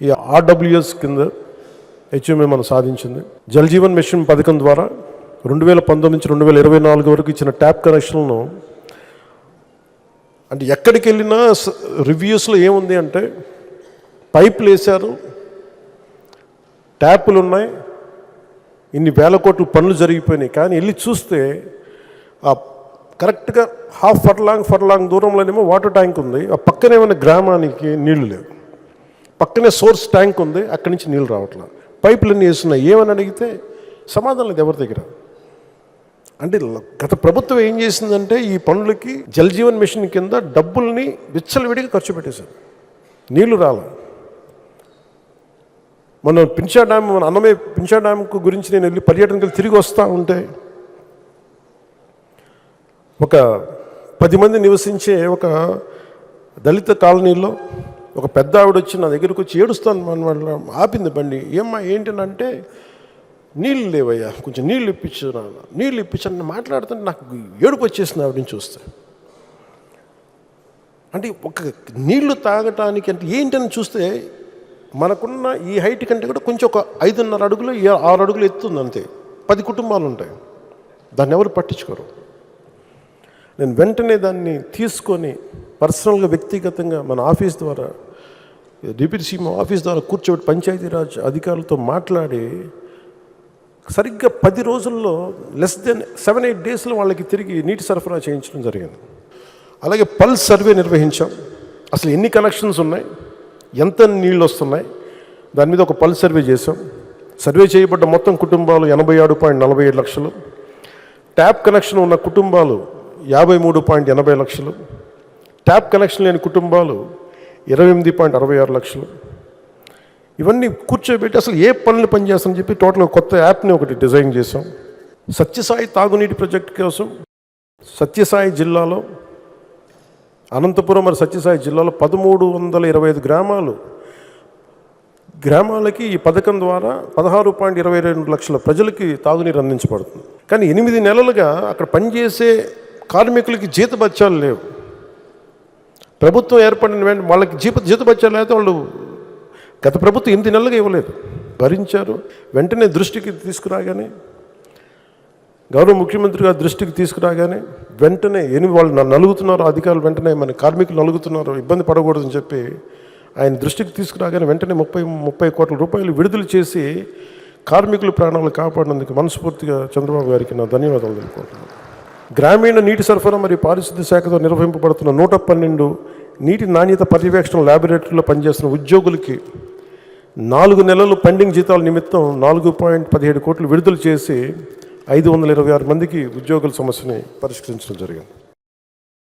ఈ ఆర్డబ్ల్యూఎస్ కింద హెచ్ఎంఏ మనం సాధించింది. జలజీవన్ మిషన్ పథకం ద్వారా రెండు వేల పంతొమ్మిది నుంచి రెండు వేల ఇరవై నాలుగు వరకు ఇచ్చిన ట్యాప్ కనెక్షన్లను అంటే ఎక్కడికి వెళ్ళినా రివ్యూస్లో ఏముంది అంటే పైపులు వేశారు ట్యాపులు ఉన్నాయి ఇన్ని వేల కోట్ల పనులు జరిగిపోయినాయి. కానీ వెళ్ళి చూస్తే ఆ కరెక్ట్గా హాఫ్ ఫర్లాంగ్ ఫర్లాంగ్ దూరంలోనేమో వాటర్ ట్యాంక్ ఉంది. ఆ పక్కనేమైనా గ్రామానికి నీళ్ళు లేవు. పక్కనే సోర్స్ ట్యాంక్ ఉంది అక్కడి నుంచి నీళ్ళు రావట్లా. పైపులన్నీ వేస్తున్నాయి. ఏమని అడిగితే సమాధానం లేదు ఎవరి దగ్గర. అంటే గత ప్రభుత్వం ఏం చేసిందంటే ఈ పనులకి జలజీవన్ మిషన్ కింద డబ్బుల్ని విచ్చలవిడిగా ఖర్చు పెట్టేశారు. నీళ్ళు రాల. మనం పింఛా డ్యామ్ మన అన్నమే పింఛా డ్యామ్కు గురించి నేను వెళ్ళి పర్యటనకి తిరిగి వస్తూ ఉంటే ఒక పది మంది నివసించే ఒక దళిత కాలనీలో ఒక పెద్ద ఆవిడ వచ్చి నా దగ్గరకు వచ్చి ఏడుస్తాను మన వాళ్ళ ఆపింది బండి. ఏమ్మా ఏంటనంటే నీళ్ళు లేవయ్యా కొంచెం నీళ్ళు ఇప్పించు నాన్న. నీళ్ళు ఇప్పించని మాట్లాడుతుంటే నాకు ఏడుపు వచ్చేసింది ఆవిడని చూస్తే. అంటే ఒక నీళ్ళు తాగటానికి అంటే ఏంటని చూస్తే మనకున్న ఈ హైట్ కంటే కూడా కొంచెం ఒక ఐదున్నర అడుగులు ఆరు అడుగులు ఎత్తుంది అంతే. పది కుటుంబాలు ఉంటాయి. దాన్ని ఎవరు పట్టించుకోరు. నేను వెంటనే దాన్ని తీసుకొని పర్సనల్గా వ్యక్తిగతంగా మన ఆఫీస్ ద్వారా డిప్యూటీ సీఎం ఆఫీస్ ద్వారా కూర్చోబెట్టి పంచాయతీరాజ్ అధికారులతో మాట్లాడి సరిగ్గా పది రోజుల్లో లెస్ దెన్ సెవెన్ ఎయిట్ డేస్లో వాళ్ళకి తిరిగి నీటి సరఫరా చేయించడం జరిగింది. అలాగే పల్స్ సర్వే నిర్వహించాం. అసలు ఎన్ని కనెక్షన్స్ ఉన్నాయి? ఎంత నీళ్ళు వస్తున్నాయి? దాని మీద ఒక పల్స్ సర్వే చేసాం సర్వే చేయబడ్డ మొత్తం కుటుంబాలు ఎనభై ఆరు పాయింట్ నలభై ఏడు లక్షలు. ట్యాప్ కనెక్షన్ ఉన్న కుటుంబాలు యాభై మూడు పాయింట్ ఎనభై లక్షలు. ట్యాప్ కనెక్షన్ లేని కుటుంబాలు ఇరవై ఎనిమిది పాయింట్ అరవై ఆరు లక్షలు. ఇవన్నీ కూర్చోబెట్టి అసలు ఏ పనులు పనిచేస్తామని చెప్పి టోటల్ కొత్త యాప్ని ఒకటి డిజైన్ చేసాం సత్యసాయి తాగునీటి ప్రాజెక్ట్ కోసం సత్యసాయి జిల్లాలో అనంతపురం మరి సత్యసాయి జిల్లాలో పదమూడు వందల ఇరవై ఐదు గ్రామాలు. గ్రామాలకి ఈ పథకం ద్వారా పదహారు పాయింట్ ఇరవై రెండు లక్షల ప్రజలకి తాగునీరు అందించబడుతుంది. కానీ ఎనిమిది నెలలుగా అక్కడ పనిచేసే కార్మికులకి జీతభత్యాలు లేవు. ప్రభుత్వం ఏర్పడిన వెంటనే వాళ్ళకి జీత జీతభత్యాలు అయితే వాళ్ళు గత ప్రభుత్వం ఎనిమిది నెలలుగా ఇవ్వలేదు. భరించారు. వెంటనే దృష్టికి తీసుకురాగానే గౌరవ ముఖ్యమంత్రి గారి దృష్టికి తీసుకురాగానే వెంటనే ఎనిమిది వాళ్ళు నన్ను నలుగుతున్నారు అధికారులు వెంటనే మన కార్మికులు నలుగుతున్నారు ఇబ్బంది పడకూడదని చెప్పి ఆయన దృష్టికి తీసుకురాగానే వెంటనే ముప్పై ముప్పై కోట్ల రూపాయలు విడుదల చేసి కార్మికుల ప్రాణాలు కాపాడినందుకు మనస్ఫూర్తిగా చంద్రబాబు గారికి నా ధన్యవాదాలు తెలుపుకుంటున్నాను. గ్రామీణ నీటి సరఫరా మరియు పారిశుద్ధ్య శాఖతో నిర్వహింపబడుతున్న నూట పన్నెండు నీటి నాణ్యత పర్యవేక్షణ ల్యాబొరేటరీలో పనిచేస్తున్న ఉద్యోగులకి నాలుగు నెలలు పెండింగ్ జీతాల నిమిత్తం నాలుగు పాయింట్ పదిహేడు కోట్లు విడుదల చేసి ఐదు వందల ఇరవై ఆరు మందికి ఉద్యోగుల సమస్యని పరిష్కరించడం జరిగింది.